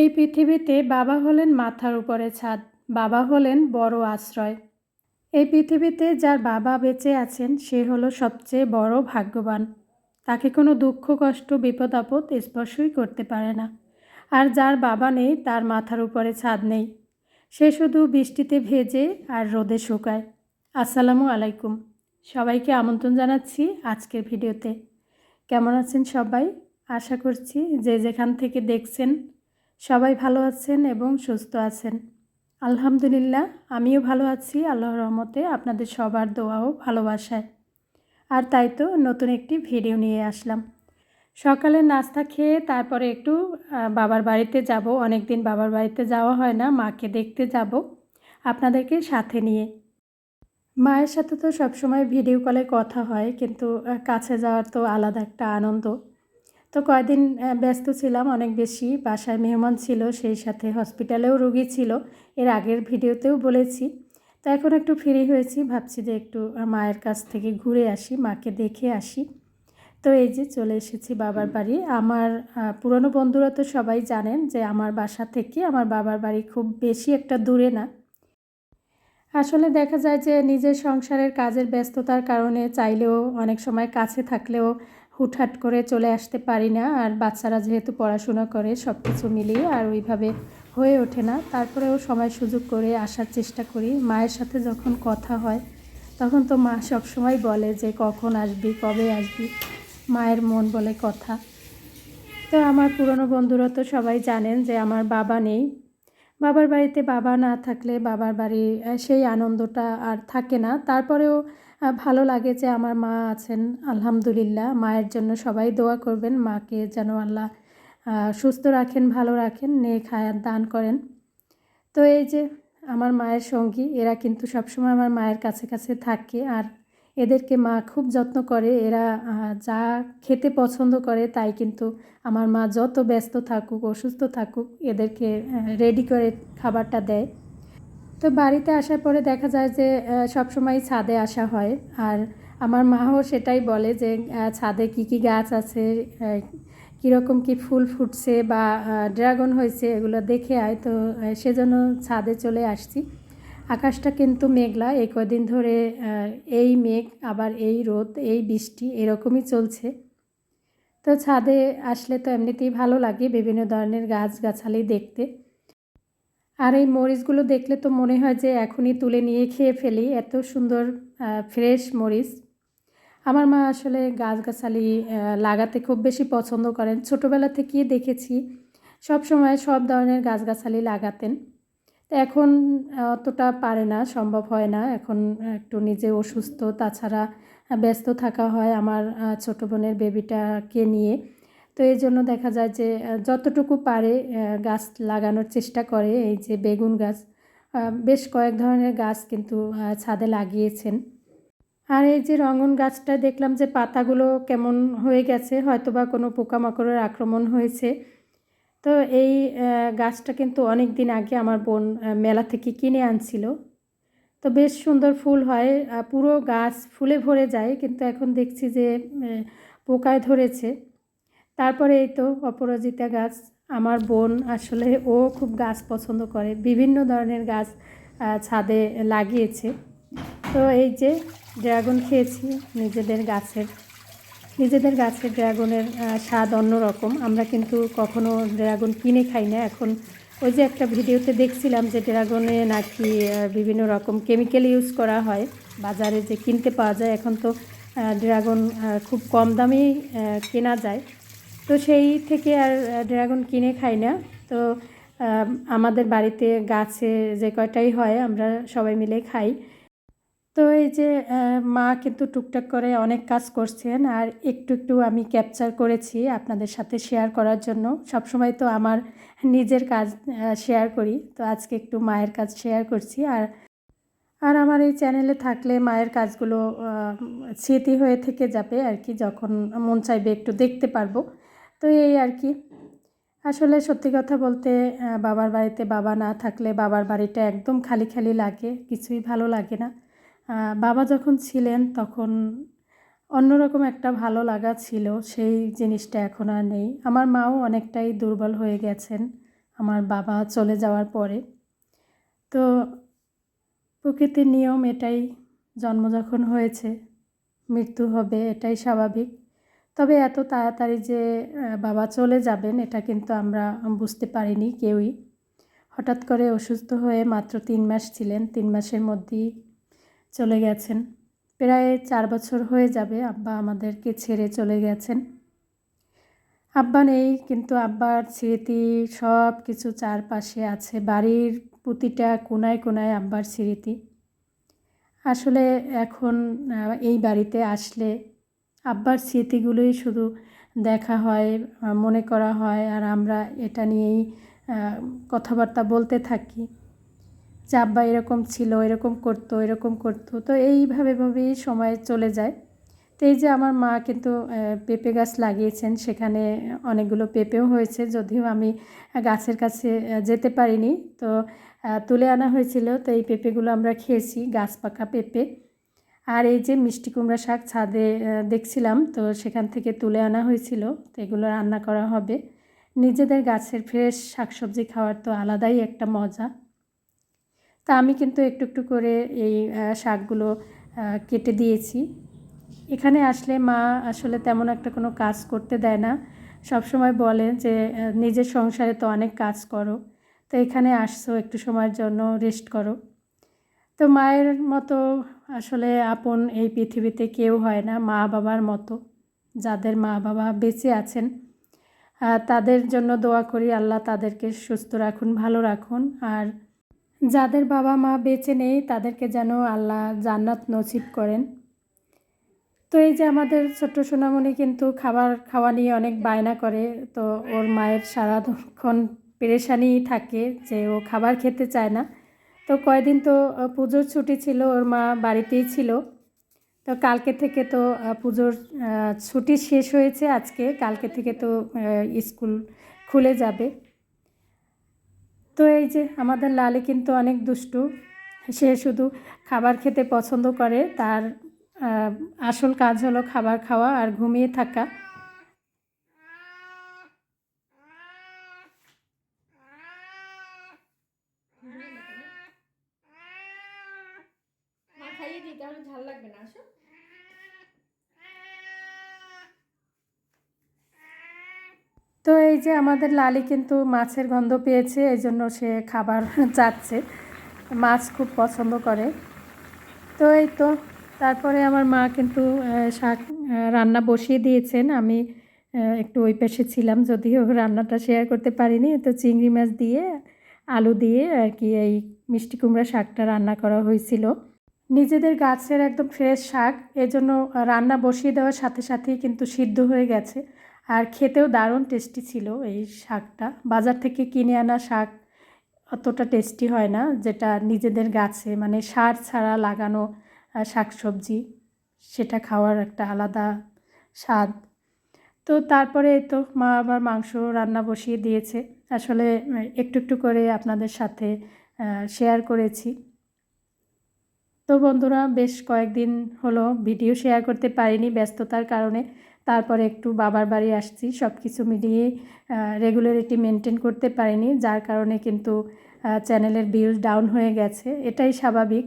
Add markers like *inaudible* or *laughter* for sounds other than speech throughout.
এই পৃথিবীতে বাবা হলেন মাথার উপরে ছাদ, বাবা হলেন বড় আশ্রয়। এই পৃথিবীতে যার বাবা বেঁচে আছেন, সে হলো সবচেয়ে বড় ভাগ্যবান। তাকে কোনো দুঃখ, কষ্ট, বিপদ, আপদ স্পর্শই করতে পারে না। আর যার বাবা নেই, তার মাথার উপরে ছাদ নেই। সে শুধু বৃষ্টিতে ভেজে আর রোদে শুকায়। আসসালামু আলাইকুম। সবাইকে আমন্ত্রণ জানাচ্ছি আজকের ভিডিওতে। কেমন আছেন সবাই? আশা করছি যে যেখান থেকে দেখছেন সবাই ভালো আছেন এবং সুস্থ আছেন। আলহামদুলিল্লাহ, আমিও ভালো আছি আল্লাহ রহমতে, আপনাদের সবার দোয়াও ভালোবাসায়। আর তাই তো নতুন একটি ভিডিও নিয়ে আসলাম। সকালে নাস্তা খেয়ে তারপরে একটু বাবার বাড়িতে যাব। অনেক দিন বাবার বাড়িতে যাওয়া হয় না, মাকে দেখতে যাব আপনাদেরকে সাথে নিয়ে। মায়ের সাথে তো সবসময় ভিডিও কলে কথা হয়, কিন্তু কাছে যাওয়ার তো আলাদা একটা আনন্দ। তো কয়দিন আহ, ব্যস্ত ছিলাম অনেক বেশি। বাসায় মেহমান ছিল সেই সাথে হসপিটালেও রুগী ছিল। এর আগের ভিডিওতেও বলেছি। তো এখন একটু ফ্রি হয়েছি ভাবছি যে একটু মায়ের কাছ থেকে ঘুরে আসি মাকে দেখে আসি। তো এই যে চলে এসেছি বাবার বাড়ি। আমার পুরনো বন্ধুরা তো সবাই জানেন যে আমার বাসা থেকে আমার বাবার বাড়ি খুব বেশি একটা দূরে না। আসলে দেখা যায় যে নিজের সংসারের কাজের ব্যস্ততার কারণে চাইলেও অনেক সময় কাছে থাকলেও হুটহাট করে চলে আসতে পারি না। আর বাচ্চারা যেহেতু পড়াশোনা করে সব কিছু মিলিয়ে আর ওইভাবে হয়ে ওঠে না, তারপরেও সময় সুযোগ করে আসার চেষ্টা করি। মায়ের সাথে যখন কথা হয়, তখন তো মা সবসময় বলে যে কখন আসবি, কবে আসবি। মায়ের মন বলে কথা। তো আমার পুরনো বন্ধুরা তো সবাই জানেন যে আমার বাবা নেই। বাবার বাড়িতে বাবা না থাকলে বাবার বাড়ি সেই আনন্দটা আর থাকে না। তারপরেও ভালো লাগে যে আমার মা আছেন, আলহামদুলিল্লাহ। মায়ের জন্য সবাই দোয়া করবেন, মাকে যেন আল্লাহ সুস্থ রাখেন, ভালো রাখেন, নেক হায়াত দান করেন। তো এই যে আমার মায়ের সঙ্গী, এরা কিন্তু সবসময় আমার মায়ের কাছে কাছে থাকে আর এদেরকে মা খুব যত্ন করে। এরা যা খেতে পছন্দ করে তাই কিন্তু আমার মা যত ব্যস্ত থাকুক, অসুস্থ থাকুক, এদেরকে রেডি করে খাবারটা দেয়। তো বাড়িতে আসার পরে দেখা যায় যে সব সময় ছাদে আসা হয়। আর আমার মাও সেটাই বলে যে ছাদে কি কি গাছ আছে কীরকম কি ফুল ফুটছে বা ড্রাগন হয়েছে এগুলো দেখে আয়। তো সেজন্য ছাদে চলে আসছি। আকাশটা কিন্তু মেঘলা, এই কদিন ধরে এই মেঘ, আবার এই রোদ, এই বৃষ্টি, এরকমই চলছে। তো ছাদে আসলে তো এমনিতেই ভালো লাগে বিভিন্ন ধরনের গাছগাছালি দেখতে। আর এই মরিচগুলো দেখলে তো মনে হয় যে এখনই তুলে নিয়ে খেয়ে ফেলি, এত সুন্দর ফ্রেশ মরিচ। আমার মা আসলে গাছগাছালি লাগাতে খুব বেশি পছন্দ করেন। ছোটোবেলা থেকেই দেখেছি, সব সময় সব ধরনের গাছগাছালি লাগাতেন। তো এখন অতটা পারে না, সম্ভব হয় না। এখন একটু নিজে অসুস্থ, তাছাড়া ব্যস্ত থাকা হয় আমার ছোটো বোনের বেবিটাকে নিয়ে। তো এই জন্য দেখা যায় যে যতটুকু পারে গাছ লাগানোর চেষ্টা করে, এই যে বেগুন গাছ। বেশ কয়েক ধরনের গাছ কিন্তু ছাদে লাগিয়েছেন। আর এই যে রঙন গাছটা দেখলাম যে পাতাগুলো কেমন হয়ে গেছে হয়তো বা কোনো পোকামাকড়ের আক্রমণ হয়েছে। তো এই গাছটা কিন্তু অনেক দিন আগে আমার বোন মেলা থেকে কিনে আনছিল। তো বেশ সুন্দর ফুল হয় পুরো গাছ ফুলে ভরে যায়, কিন্তু এখন দেখছি যে পোকায় ধরেছে। তারপরে এই তো অপরাজিতা গাছ, আমার বোন আসলে ও খুব গাছ পছন্দ করে, বিভিন্ন ধরনের গাছ ছাদে লাগিয়েছে। তো এই যে ড্রাগন খেয়েছি নিজেদের গাছের নিজেদের গাছের ড্রাগনের স্বাদ অন্যরকম। আমরা কিন্তু কখনো ড্রাগন কিনে খাই না। এখন ওই যে একটা ভিডিওতে দেখছিলাম যে ড্রাগনে নাকি বিভিন্ন রকম কেমিক্যাল ইউজ করা হয়, বাজারে যে কিনতে পাওয়া যায়, এখন তো ড্রাগন খুব কম দামেই কেনা যায়। তো সেই থেকে আর ড্রাগন কিনে খাই না। তো আমাদের বাড়িতে গাছে যে কয়টাই হয়, আমরা সবাই মিলে খাই। তো এই যে মা কিন্তু টুকটাক করে অনেক কাজ করছেন। আর একটু একটু আমি ক্যাপচার করেছি আপনাদের সাথে শেয়ার করার জন্য। সবসময় তো আমার নিজের কাজ শেয়ার করি। তো আজকে একটু মায়ের কাজ শেয়ার করছি। আর আর আমার এই চ্যানেলে থাকলে মায়ের কাজগুলো স্মৃতি হয়ে থেকে যাবে আর কি, যখন মন চাইবে একটু দেখতে পারব। তো এই আর কি। আসলে সত্যি কথা বলতে বাবার বাড়িতে বাবা না থাকলে বাবার বাড়িটা একদম খালি খালি লাগে, কিছুই ভালো লাগে না। বাবা যখন ছিলেন তখন অন্যরকম একটা ভালো লাগা ছিল, সেই জিনিসটা এখন আর নেই। আমার মাও অনেকটাই দুর্বল হয়ে গেছেন, আমার বাবা চলে যাওয়ার পরে। তো প্রকৃতির নিয়ম এটাই, জন্ম যখন হয়েছে, মৃত্যু হবে, এটাই স্বাভাবিক। তবে এত তাড়াতাড়ি যে বাবা চলে যাবেন, এটা কিন্তু আমরা বুঝতে পারিনি কেউই। হঠাৎ করে অসুস্থ হয়ে মাত্র তিন মাস ছিলেন, তিন মাসের মধ্যেই চলে গেছেন। প্রায় চার বছর হয়ে যাবে আব্বা আমাদেরকে ছেড়ে চলে গেছেন। আব্বা নেই, কিন্তু আব্বার স্মৃতি সব কিছু চারপাশে আছে, বাড়ির প্রতিটা কোনায় কোনায় আব্বার স্মৃতি। আসলে এখন এই বাড়িতে আসলে আব্বার স্মৃতিগুলোই শুধু দেখা হয়, মনে করা হয় আর আমরা এটা নিয়েই কথাবার্তা বলতে থাকি। যে আব্বা এরকম ছিল, এরকম করতো এরকম করতো, তো এইভাবে ভাবেই সময় চলে যায়। তো এই যে আমার মা কিন্তু পেঁপে গাছ লাগিয়েছেন, সেখানে অনেকগুলো পেঁপেও হয়েছে, যদিও আমি গাছের কাছে যেতে পারিনি। তো তুলে আনা হয়েছিল, তো এই পেঁপেগুলো আমরা খেয়েছি, গাছ পাকা পেঁপে। আর এই যে মিষ্টি কুমড়া শাক ছাদে দেখছিলাম, তো সেখান থেকে তুলে আনা হয়েছিল, তো এগুলো রান্না করা হবে। নিজেদের গাছের ফ্রেশ শাকসবজি খাওয়ার তো আলাদাই একটা মজা। তা আমি কিন্তু একটু একটু করে এই শাকগুলো কেটে দিয়েছি। এখানে আসলে মা আসলে তেমন একটা কোনো কাজ করতে দেয় না। সব সময় বলে যে নিজের সংসারে তো অনেক কাজ করো, তো এখানে আসছো একটু সময়ের জন্য, রেস্ট করো। তো মায়ের মতো আসলে আপন এই পৃথিবীতে কেউ হয় না মা বাবার মতো, যাদের মা বাবা বেঁচে আছেন। তাদের জন্য দোয়া করি, আল্লাহ তাদেরকে সুস্থ রাখুন, ভালো রাখুন। আর যাদের বাবা মা বেঁচে নেই, তাদেরকে যেন আল্লাহ জান্নাত নসিব করেন। তো এই যে আমাদের ছোট্ট সোনামণি কিন্তু খাবার খাওয়া নিয়ে অনেক বায়না করে, তো ওর মায়ের সারাক্ষণ পেরেশানি থাকে যে ও খাবার খেতে চায় না। তো কয়দিন তো পুজোর ছুটি ছিল, ওর মা বাড়িতেই ছিল। তো কালকে থেকে তো পুজোর ছুটি শেষ হয়েছে আজকে, কালকে থেকে তো স্কুল খুলে যাবে। তো এই যে আমাদের লালে কিন্তু অনেক দুষ্টু। সে শুধু খাবার খেতে পছন্দ করে, তার আসল কাজ হলো খাবার খাওয়া আর ঘুমিয়ে থাকা মা খাইয়ে দিই তাহলে ঝাল লাগবে না, আসো। তো এই যে আমাদের লালি কিন্তু মাছের গন্ধ পেয়েছে, এই জন্য সে খাবার *laughs* চাচ্ছে। মাছ খুব পছন্দ করে। তো এই তো, তারপরে আমার মা কিন্তু শাক রান্না বসিয়ে দিয়েছেন। আমি একটু ওই পাশে ছিলাম, যদিও রান্নাটা শেয়ার করতে পারিনি। তো চিংড়ি মাছ দিয়ে, আলু দিয়ে আর কি এই মিষ্টি কুমড়া শাকটা রান্না করা হয়েছিল। নিজেদের গাছের একদম ফ্রেশ শাক এজন্য রান্না বসিয়ে দেওয়ার সাথে সাথেই কিন্তু সিদ্ধ হয়ে গেছে। আর খেতেও দারুণ টেস্টি ছিল এই শাকটা। বাজার থেকে কিনে আনা শাক অতটা টেস্টি হয় না যেটা নিজেদের গাছে মানে সার ছাড়া লাগানো আহ, শাকসবজি সেটা খাওয়ার একটা আলাদা স্বাদ। তো তারপরে তো মা আবার মাংস রান্না বসিয়ে দিয়েছে। আসলে একটু একটু করে আপনাদের সাথে শেয়ার করেছি। তো বন্ধুরা, বেশ কয়েকদিন হলো ভিডিও শেয়ার করতে পারিনি ব্যস্ততার কারণে। তারপরে একটু বাবার বাড়ি আসছি সব কিছু মিলিয়ে রেগুলারিটি মেনটেন করতে পারিনি, যার কারণে কিন্তু চ্যানেলের ভিউজ ডাউন হয়ে গেছে। এটাই স্বাভাবিক।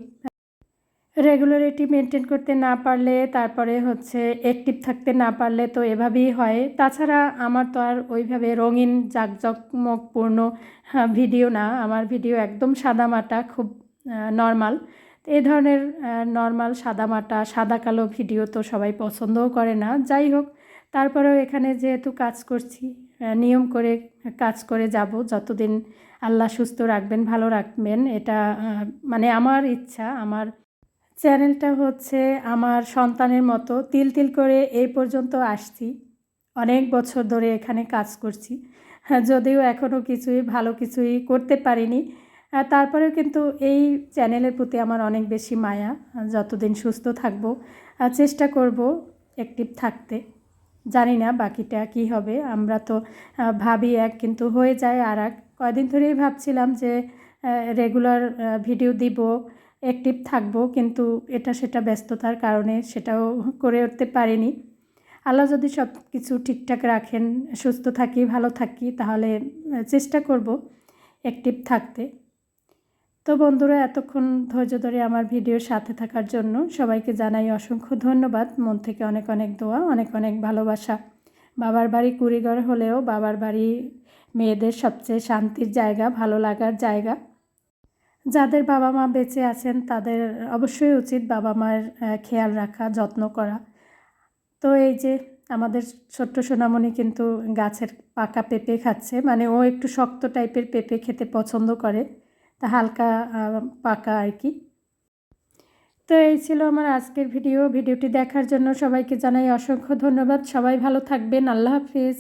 রেগুলারিটি মেনটেন করতে না পারলে, তারপরে হচ্ছে অ্যাক্টিভ থাকতে না পারলে তো এভাবেই হয়। তাছাড়া আমার তো আর ওইভাবে রঙিন, জাঁকজমকপূর্ণ ভিডিও না। আমার ভিডিও একদম সাদামাটা, খুব নর্মাল এই ধরনের নর্মাল সাদামাটা সাদা কালো ভিডিও তো সবাই পছন্দও করে না। যাই হোক তারপরেও এখানে যেহেতু কাজ করছি নিয়ম করে কাজ করে যাব। যতদিন আল্লাহ সুস্থ রাখবেন ভালো রাখবেন এটা মানে আমার ইচ্ছা। আমার চ্যানেলটা হচ্ছে আমার সন্তানের মতো তিল তিল করে এই পর্যন্ত আসছি। অনেক বছর ধরে এখানে কাজ করছি। হ্যাঁ, যদিও এখনও কিছুই ভালো কিছুই করতে পারিনি। তারপরেও কিন্তু এই চ্যানেলের প্রতি আমার অনেক বেশি মায়া। যতদিন সুস্থ থাকব চেষ্টা করব অ্যাক্টিভ থাকতে। জানি না বাকিটা কি হবে। আমরা তো ভাবি এক কিন্তু হয়ে যায় আর এক কয়দিন ধরেই ভাবছিলাম যে রেগুলার ভিডিও দিব অ্যাক্টিভ থাকব, কিন্তু এটা সেটা ব্যস্ততার কারণে সেটাও করে উঠতে পারিনি। আল্লাহ যদি সব কিছু ঠিকঠাক রাখেন, সুস্থ থাকি, ভালো থাকি, তাহলে চেষ্টা করব অ্যাক্টিভ থাকতে। তো বন্ধুরা, এতক্ষণ ধৈর্য ধরে আমার ভিডিওর সাথে থাকার জন্য সবাইকে জানাই অসংখ্য ধন্যবাদ। মন থেকে অনেক অনেক দোয়া, অনেক অনেক ভালোবাসা। বাবার বাড়ি কুড়িঘর হলেও বাবার বাড়ি মেয়েদের সবচেয়ে শান্তির জায়গা, ভালো লাগার জায়গা। যাদের বাবা মা বেঁচে আছেন, তাদের অবশ্যই উচিত বাবা মায়ের খেয়াল রাখা, যত্ন করা। তো এই যে আমাদের ছোট্ট সোনামণি কিন্তু গাছের পাকা পেঁপে খাচ্ছে মানে ও একটু শক্ত টাইপের পেঁপে খেতে পছন্দ করে। তা হালকা পাকা আর কি। তো এই ছিল আমার আজকের ভিডিও। ভিডিওটি দেখার জন্য সবাইকে জানাই অসংখ্য ধন্যবাদ। সবাই ভালো থাকবেন। আল্লাহ হাফিজ।